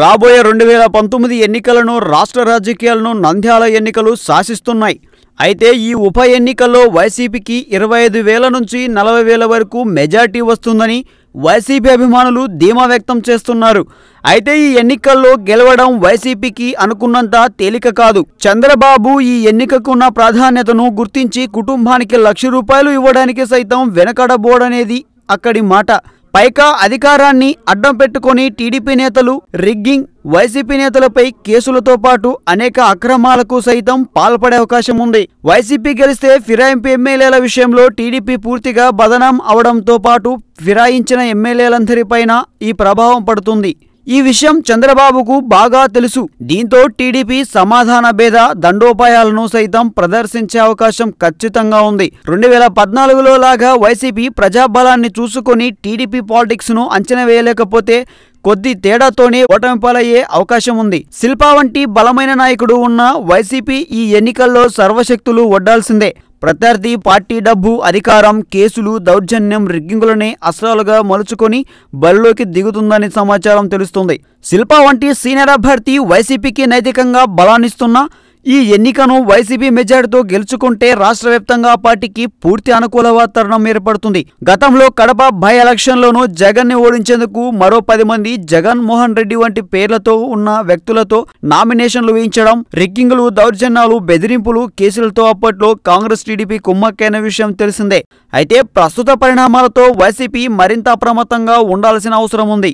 రాబోయే రెండు వేల పంతొమ్మిది ఎన్నికలను రాష్ట్ర రాజకీయాలను నంద్యాల ఎన్నికలు శాసిస్తున్నాయి. అయితే ఈ ఉప ఎన్నికల్లో వైసీపీకి ఇరవై ఐదు వేల నుంచి నలభై వేల వరకు మెజార్టీ వస్తుందని వైసీపీ అభిమానులు ధీమా వ్యక్తం చేస్తున్నారు. అయితే ఈ ఎన్నికల్లో గెలవడం వైసీపీకి అనుకున్నంత తేలిక కాదు. చంద్రబాబు ఈ ఎన్నికకున్న ప్రాధాన్యతను గుర్తించి కుటుంబానికి లక్ష రూపాయలు ఇవ్వడానికి సైతం వెనకడబోడనేది అక్కడి మాట. పైగా అధికారాన్ని అడ్డం పెట్టుకొని టీడీపీ నేతలు రిగ్గింగ్ వైసీపీ నేతలపై కేసులతో పాటు అనేక అక్రమాలకు సైతం పాల్పడే అవకాశం ఉంది. వైసీపీ గెలిస్తే ఫిరాయింపు ఎమ్మెల్యేల విషయంలో టీడీపీ పూర్తిగా బదనాం అవడంతో పాటు ఫిరాయించిన ఎమ్మెల్యేలందరిపైన ఈ ప్రభావం పడుతుంది. ఈ విషయం చంద్రబాబుకు బాగా తెలుసు. దీంతో టీడీపీ సమాధాన భేద దండోపాయాలను సైతం ప్రదర్శించే అవకాశం ఖచ్చితంగా ఉంది. రెండు వేల పద్నాలుగులో లాగా వైసీపీ ప్రజాబలాన్ని చూసుకొని టీడీపీ పాలిటిక్స్ను అంచనా వేయలేకపోతే కొద్ది తేడాతోనే ఓటమి పాలయ్యే అవకాశం ఉంది. శిల్పా వంటి బలమైన నాయకుడు ఉన్న వైసీపీ ఈ ఎన్నికల్లో సర్వశక్తులు ఒడ్డాల్సిందే ప్రత్యర్థి పార్టీ డబ్బు అధికారం కేసులు దౌర్జన్యం రిగ్గింగులనే అస్త్రాలుగా మలుచుకొని బరిలోకి దిగుతుందని సమాచారం తెలుస్తుంది. శిల్పా వంటి సీనియర్ అభ్యర్థి వైసీపీకి నైతికంగా బలాన్నిస్తున్న ఈ ఎన్నికను వైసీపీ మెజార్టీతో గెలుచుకుంటే రాష్ట్ర వ్యాప్తంగా పార్టీకి పూర్తి అనుకూల వాతావరణం ఏర్పడుతుంది. గతంలో కడప బై ఎలక్షన్లోనూ జగన్ని ఓడించేందుకు మరో పది మంది జగన్ మోహన్ రెడ్డి వంటి పేర్లతో ఉన్న వ్యక్తులతో నామినేషన్లు వేయించడం రిగ్గింగులు దౌర్జన్యాలు బెదిరింపులు కేసులతో అప్పట్లో కాంగ్రెస్ టీడీపీ కుమ్మక్కైన విషయం తెలిసిందే. అయితే ప్రస్తుత పరిణామాలతో వైసీపీ మరింత అప్రమత్తంగా ఉండాల్సిన అవసరం ఉంది.